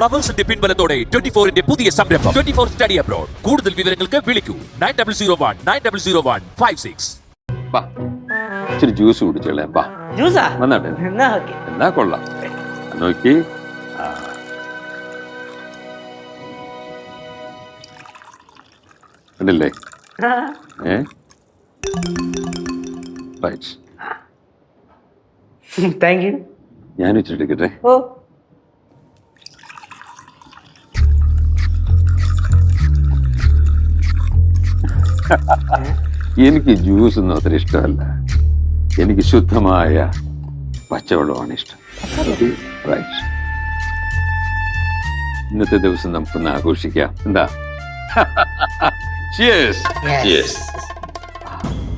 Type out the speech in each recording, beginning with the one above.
ഫ്ലവേഴ്സിന്റെ പിൻബലത്തോടെ twenty ഫോറിന്റെ പുതിയ സംരംഭം. ട്വന്റി ഫോർ സ്റ്റഡി അബ്രോഡ് കൂടുതൽ വിവരങ്ങൾക്ക് വിളിക്കൂ. Nine double zero one nine double zero one five six ഇച്ചിരി ജ്യൂസ് കുടിച്ചോളേ. ബാ. ജ്യൂസാ വന്നാട്ടെ എന്നാ കൊള്ളാം. നോക്കി. കണ്ടില്ലേ? ഏ? റൈറ്റ് താങ്ക് യു ഞാൻ വെച്ചിട്ടെടുക്കട്ടെ ഓ. എനിക്ക് ജ്യൂസ് ഒന്നും അത്ര ഇഷ്ടമല്ല. എനിക്ക് ശുദ്ധമായ പച്ചവെള്ളമാണ് ഇഷ്ടം. ഇന്നത്തെ ദിവസം നമുക്കൊന്ന് ആഘോഷിക്കാം. എന്താ.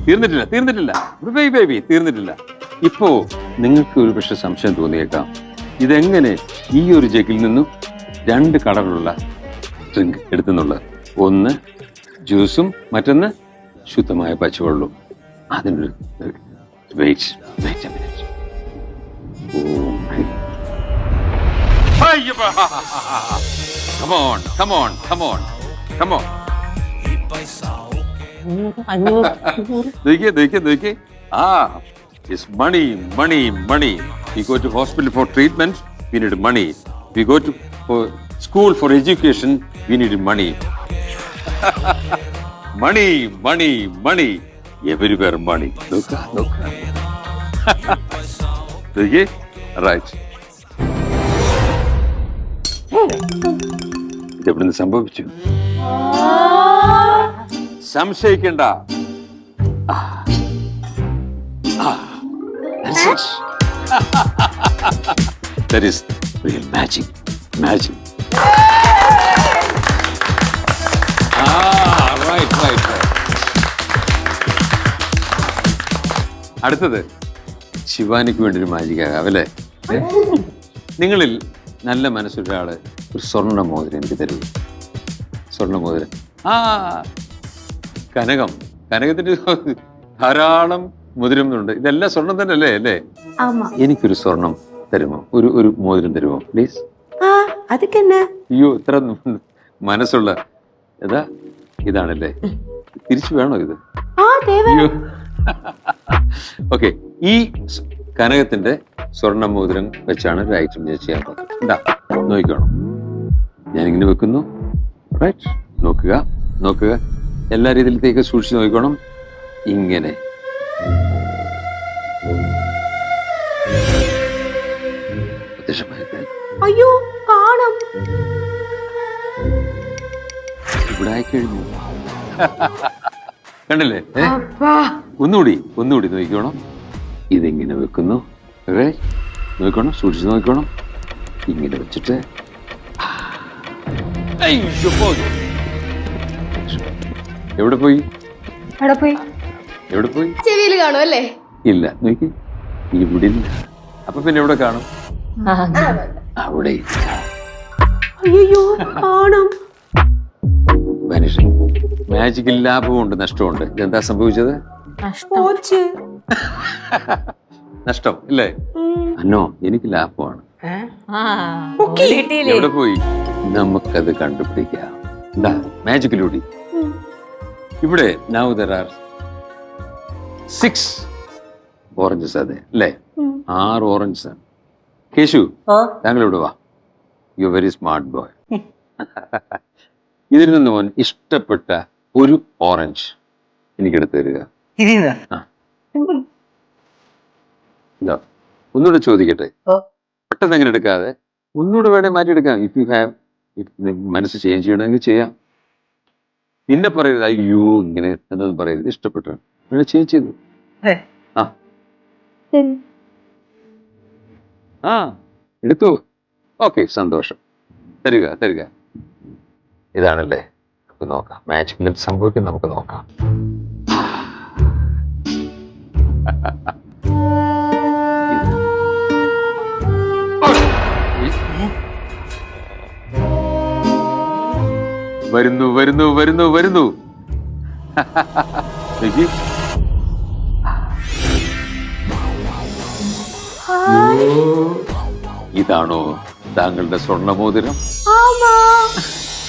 തീർന്നിട്ടില്ല തീർന്നിട്ടില്ല. ബേബി ബേബി തീർന്നിട്ടില്ല. ഇപ്പോ നിങ്ങൾക്ക് ഒരു പക്ഷെ സംശയം തോന്നിയേക്കാം. ഇതെങ്ങനെ ഈ ഒരു ജഗിൽ നിന്നും രണ്ട് കളറുള്ള ഡ്രിങ്ക് എടുത്തുന്നുള്ളത്? ഒന്ന് ജ്യൂസും മറ്റൊന്ന് ശുദ്ധമായ പച്ചവെള്ളവും അതിനൊരു wait wait minute oh Come on, come on, come on, come on. അഞ്ഞൂറ് देखिए देखिए देखिए ah it's money money money we go to hospital for treatment we need money we go to for school for education we need money money money money everywhere money look look देखिए right ഇതെവിടുന്ന് സംഭവിച്ചു സംശയിക്കണ്ട That's it. that is real magic. Magic. Ah, അടുത്തത് ശിവാനിക്ക് വേണ്ടി ഒരു മാജിക അല്ലേ? നിങ്ങളിൽ നല്ല മനസ്സൊരാൾ ഒരു സ്വർണ മോതിരം എനിക്ക് തരുള്ളൂ സ്വർണ മോതിരം. ആ കനകം. കനകത്തിന്റെ ധാരാളം മുതിരുന്നുണ്ട് ഇതെല്ലാം സ്വർണം തന്നെ അല്ലേ? അല്ലേ എനിക്കൊരു സ്വർണം തരുമോ? ഒരു ഒരു മോതിരം തരുമോ? പ്ലീസ് അയ്യോ ഇത്ര മനസ്സുള്ള ഏതാ? ഇതാണല്ലേ. തിരിച്ചു വേണോ ഇത്? ഓക്കെ ഈ കനകത്തിന്റെ സ്വർണ മോതിരം വെച്ചാണ് ഒരു ഐറ്റം ഞാൻ ചെയ്യാൻ പോകുന്നത്. എന്താ നോക്കിക്കോണം. ഞാനിങ്ങനെ വെക്കുന്നു. റൈറ്റ് നോക്കുക നോക്കുക. എല്ലാ രീതിയിലേക്ക് സൂക്ഷിച്ച് നോക്കിക്കോണം. ഇങ്ങനെ. അയ്യോ കാണാം. ഇവിടായി കഴിഞ്ഞു കണ്ടില്ലേ ഒന്നുകൂടി ഒന്നുകൂടി നോക്കിക്കോണം. ഇതെങ്ങനെ വെക്കുന്നു? അതെ നോക്കണം സൂക്ഷിച്ച് നോക്കണം ഇങ്ങനെ വെച്ചിട്ട്. എവിടെ പോയി? എവിടെ പോയി? എവിടെ പോയി? ചെവിയിൽ കാണും അല്ലേ? ഇല്ല നോക്കി. ഇവിടെ ഇല്ല. അപ്പൊ പിന്നെ എവിടെ കാണും? അവിടെ ഇല്ല. അയ്യോ കാണാം വാനിഷ് മാജിക്കിൽ ലാഭമുണ്ട് നഷ്ടമുണ്ട്. ഇതെന്താ സംഭവിച്ചത്? നഷ്ടം. ഇല്ലേ? അന്നോ എനിക്ക് ലാഭമാണ്. എവിടെ പോയി? നമുക്കത് കണ്ടുപിടിക്കാം. എന്താ മാജിക്കിലൂടി ഇവിടെ now there are six oranges അതെ അല്ലേ ആറ് ഓറഞ്ചസ് ആണ്. കേശു താങ്കൾ ഇവിടെ വാ. യു വെരി സ്മാർട്ട് ബോയ് ഇതിൽ നിന്ന് മോൻ ഇഷ്ടപ്പെട്ട ഒരു ഓറഞ്ച് എനിക്ക് എടുത്തു തരിക ഇതാ ഒന്നുകൂടെ ചോദിക്കട്ടെ? ഓ. പെട്ടെന്ന് അങ്ങനെ എടുക്കാതെ ഒന്നുകൂടെ വേണേ മാറ്റിയെടുക്കാം. ഇഫ് യു ഹാവ് മനസ്സ് ചേഞ്ച് ചെയ്യണമെങ്കിൽ ചെയ്യാം. പിന്നെ പറയരുത് അയ്യോ ഇങ്ങനെ എന്നൊന്നും പറയരുത്. ഇഷ്ടപ്പെട്ടു വേണേ ചേഞ്ച് ചെയ്തു. ആ എടുത്തു. ഓക്കെ സന്തോഷം. തരിക തരിക. ഇതാണല്ലേ? നമുക്ക് നോക്കാം. മാജിക് മിനിറ്റ് സംഭവിക്കും നമുക്ക് നോക്കാം. വരുന്നു വരുന്നു വരുന്നു വരുന്നു. ഇതാണോ താങ്കളുടെ സ്വർണമോതിരം?